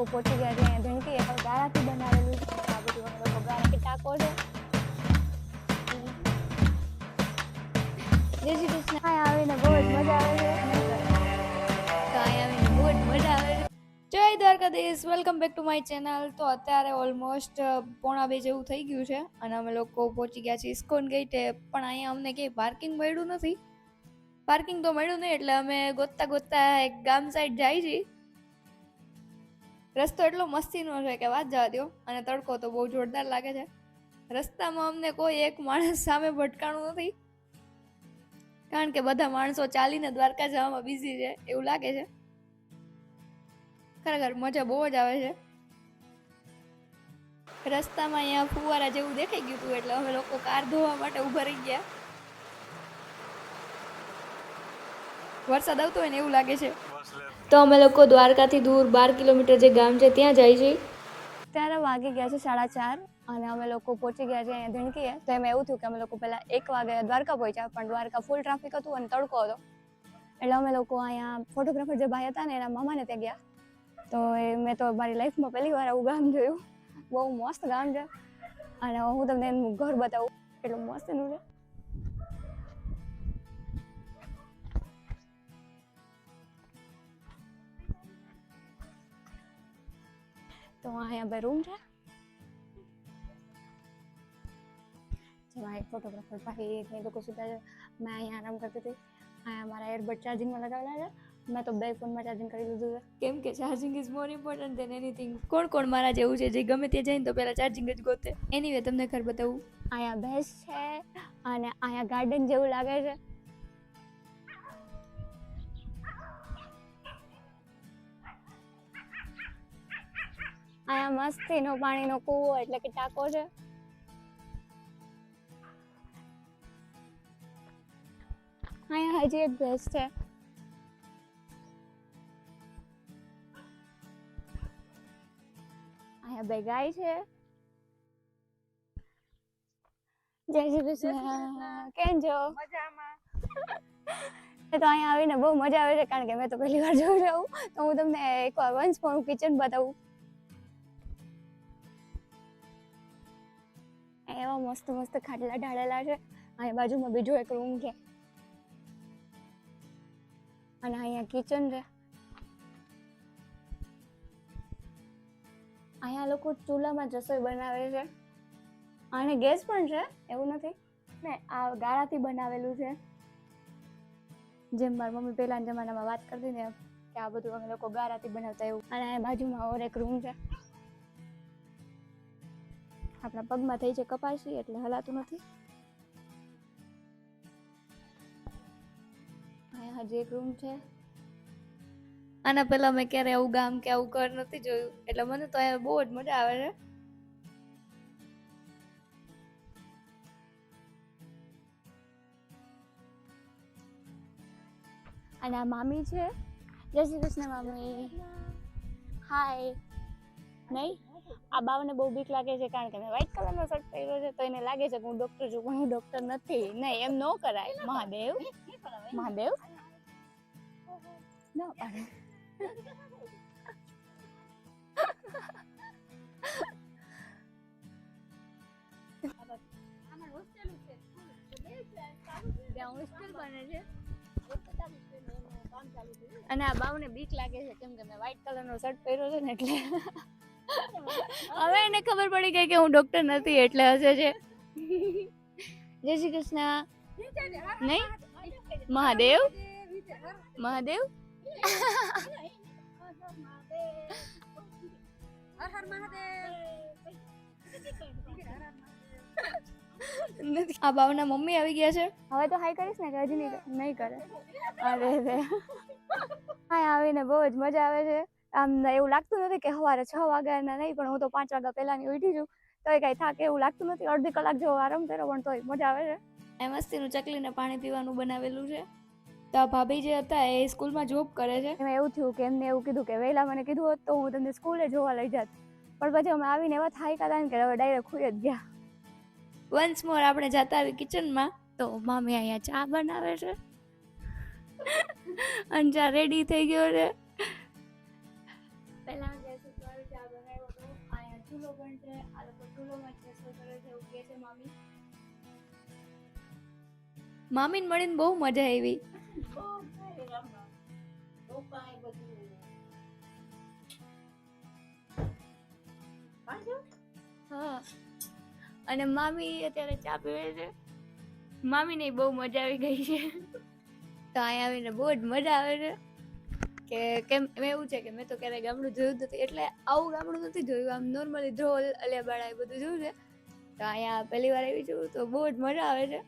લોકો પહોંચી ગયા છે અહીંયા ધણકી એ પણ ગાળાથી બનાવેલું છે. આ બધું અમે લોકો ગાળાથી ટાકો છે. જય શ્રી કૃષ્ણ અહીંયા આવીને બહુ જ મજા આવે છે. તો અહીંયા આવીને બહુ જ મજા આવે છે. જય Dwarkadhish welcome back to my channel તો અત્યારે ઓલમોસ્ટ પોણા બે જેવું થઈ ગયું છે અને અમે લોકો પહોંચી ગયા છીએ ઇસ્કોન ગેટે. પણ અહીંયા અમને ક્યાંય પાર્કિંગ મળ્યું નથી. પાર્કિંગ તો મળ્યું નહીં એટલે અમે ગોતતા ગોતતા એક ગામ સાઈડ જાય છીએ. રસ્તો એટલો મસ્તીનો છે કે વાત જવા દો અને તડકો તો બહુ જોરદાર લાગે છે. રસ્તામાં અમને કોઈ એક માણસ સામે ભટકાણું નથી. કારણ કે બધા માણસો ચાલીને દ્વારકા જવામાં બિઝી છે, એવું લાગે છે. ખરેખર મજા બહુ જ આવે છે. રસ્તામાં અહીંયા ફુવારા જેવું દેખાઈ ગયું હતું એટલે અમે લોકો કાર ધોવા માટે ઊભા રહી ગયા. વરસાદ આવતો હોય ને એવું લાગે છે. તો અમે લોકો દ્વારકાથી દૂર બાર કિલોમીટર જે ગામ છે, ત્યાં જાય છે. ત્યારે વાગી ગયા છે સાડા ચાર અને અમે લોકો પહોંચી ગયા છે અહીંયા ધણકીએ તો એમાં એવું થયું કે અમે લોકો પહેલાં એક વાગે દ્વારકા પહોંચ્યા, પણ દ્વારકા ફૂલ ટ્રાફિક હતું અને તડકો હતો. એટલે અમે લોકો અહીંયા ફોટોગ્રાફર જે ભાઈ હતા ને, એના મામાને ત્યાં ગયા. તો એ મેં તો મારી લાઈફમાં પહેલી વાર આવું ગામ જોયું. બહુ મસ્ત ગામ છે. અને હું તમને એનું ઘર બતાવું. એટલું મસ્ત એનું છે. તો અહીંયા બે રૂમ છે જેમાં એક ફોટોગ્રાફર ભાઈ ને લોકો સુધા છે મેં અહીંયા આરામ કરતી હતી અહીંયા મારા એરબડ ચાર્જિંગમાં લગાવેલા છે મેં તો બે ફોનમાં ચાર્જિંગ કરી દીધું છે કેમ કે charging is more important than anything કોણ કોણ મારા જેવું છે? જે ગમે ત્યાં જઈને તો પહેલાં ચાર્જિંગ જ ગોતે. એની વે તમને ખબર બતાવું. અહીંયા ભેંસ છે અને અહીંયા ગાર્ડન જેવું લાગે છે. અહીંયા મસ્તીનો પાણીનો કૂવો એટલે કે ટાંકો છે. અહીંયા હજી એક ભેંસ છે. અહીંયા બે ગાય છે. જય શ્રી કૃષ્ણ. કેમ છો? મજામાં. તો અહીંયા આવીને બહુ મજા આવે છે કારણ કે મેં તો પહેલી વાર જોઉં છું તો હું તમને એકવાર વંશ પણ કિચન બતાવું. એવા મસ્ત મસ્ત ખાટલા ઢાળેલા છે. અહીંયા બાજુમાં બીજો એક રૂમ છે. અને અહીંયા કિચન છે. અહીંયા લોકો ચૂલામાં રસોઈ બનાવે છે. અને ગેસ પણ છે, એવું નથી. ને આ ગાળાથી બનાવેલું છે. જેમ મારી મમ્મી પહેલાના જમાનામાં વાત કરતી ને કે આ બધું અમે લોકો ગાળાથી બનાવતા એવું. અને અહીંયા બાજુમાં ઓર એક રૂમ છે. આપણા પગમાં થઈ છે કપાસી એટલે હલાતું નથી. અહીંયા હજી એક રૂમ છે. આના પહેલા મેં ક્યારે આવું ગામ કે આવું ઘર નથી જોયું, એટલે મને તો અહીંયા બહુ જ મજા આવે છે. અને આ મામી છે. જય શ્રી કૃષ્ણ મામી. હાય નહીં? આ બાવને બહુ બીક લાગે છે કારણ કે મેં વ્હાઈટ કલરનો શર્ટ પહેર્યો છે, તો એને લાગે છે કે હું ડોક્ટર છું, પણ હું ડોક્ટર નથી. નહીં, એમ ન કરાય. મહાદેવ? મહાદેવ? ના પાડે. હોસ્ટેલ બને છે. અને આ બાવને બીક લાગે છે, કેમ કે મેં વ્હાઈટ કલરનો શર્ટ પહેર્યો છે ને એટલે હવે એને ખબર પડી ગઈ કે હું ડોક્ટર નથી એટલે હશે છે જય શ્રી કૃષ્ણ. નહીં? મહાદેવ? મહાદેવ? આ બાવના મમ્મી આવી ગયા છે. હવે તો હાઈ કરીશ ને કે હજી નહીં નહીં કરે. અરે રે. હા આવીને બહુ જ મજા આવે છે. આમ એવું લાગતું નથી કે સવારે છ વાગ્યાના નહીં પણ હું તો પાંચ વાગ્યા પહેલાંની ઉઠી છું. તોય કાંઈ થાકે એવું લાગતું નથી. અડધી કલાક જેવો આરામ કર્યો પણ તોય મજા આવે છે. એ મસ્તીનું ચકલીને પાણી પીવાનું બનાવેલું છે. તો ભાભી જે હતા એ સ્કૂલમાં જોબ કરે છે. એમાં એવું થયું કે એમને એવું કીધું કે વહેલા મને કીધું હોત તો હું તમને સ્કૂલે જોવા લઈ જાત. પણ પછી અમે આવીને એવા થાય કાતા કે હવે ડાયરેક્ટ ખુઈ જ ગયા. વન્સ મોર આપણે જતા આવી કિચનમાં તો મામી અહીંયા ચા બનાવે છે. અંજા રેડી થઈ ગયો છે. પહેલા ચૂલો પણ છે આ લોકો ચૂલોમાં જ રસોઈ કરે છે એવું કહે છે મામી. મામીને મળીને બહુ મજા આવી. હા અને મામી અત્યારે ચા પીવે છે. મામીને બહુ મજા આવી ગઈ છે. તો અહીંયા આવીને બહુ જ મજા આવે છે. કે કેમ મેં એવું છે કે મેં તો ક્યારેય ગામડું જોયું જ નથી. એટલે આવું ગામડું નથી જોયું. આમ નોર્મલી ધ્રોલ અલિયાબાડા એ બધું જોયું છે. તો અહીંયા પહેલી વાર આવી છું તો બહુ જ મજા આવે છે.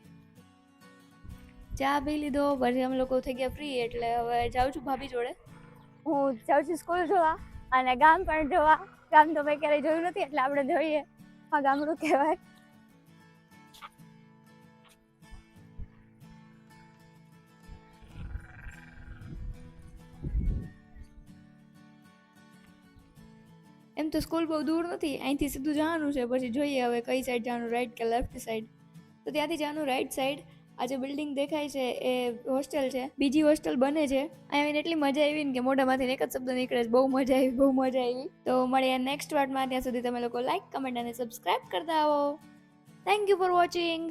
ચા પી લીધો. પછી અમે લોકો થઈ ગયા ફ્રી એટલે હવે જાઉં છું ભાભી જોડે. હું જાઉં છું સ્કૂલ જોવા અને ગામ પણ જોવા. ગામ તો મેં ક્યારેય જોયું નથી એટલે આપણે જોઈએ. આ ગામડું કહેવાય. એમ તો સ્કૂલ બહુ દૂર નથી, અહીંથી સીધું જવાનું છે, પછી જોઈએ હવે કઈ સાઈડ જવાનું રાઈટ કે લેફ્ટ સાઈડ તો ત્યાંથી જવાનું રાઈટ સાઈડ આ જે બિલ્ડિંગ દેખાય છે એ હોસ્ટેલ છે, બીજી હોસ્ટેલ બને છે. અહીંયા આવીને એટલી મજા આવી ને કે મોઢામાંથી એક જ શબ્દ નીકળે છે, બહુ મજા આવી, બહુ મજા આવી. તો મળીએ નેક્સ્ટ વાર્ટમાં ત્યાં સુધી તમે લોકો લાઈક કમેન્ટ અને સબસ્ક્રાઈબ કરતા આવો. Thank you for watching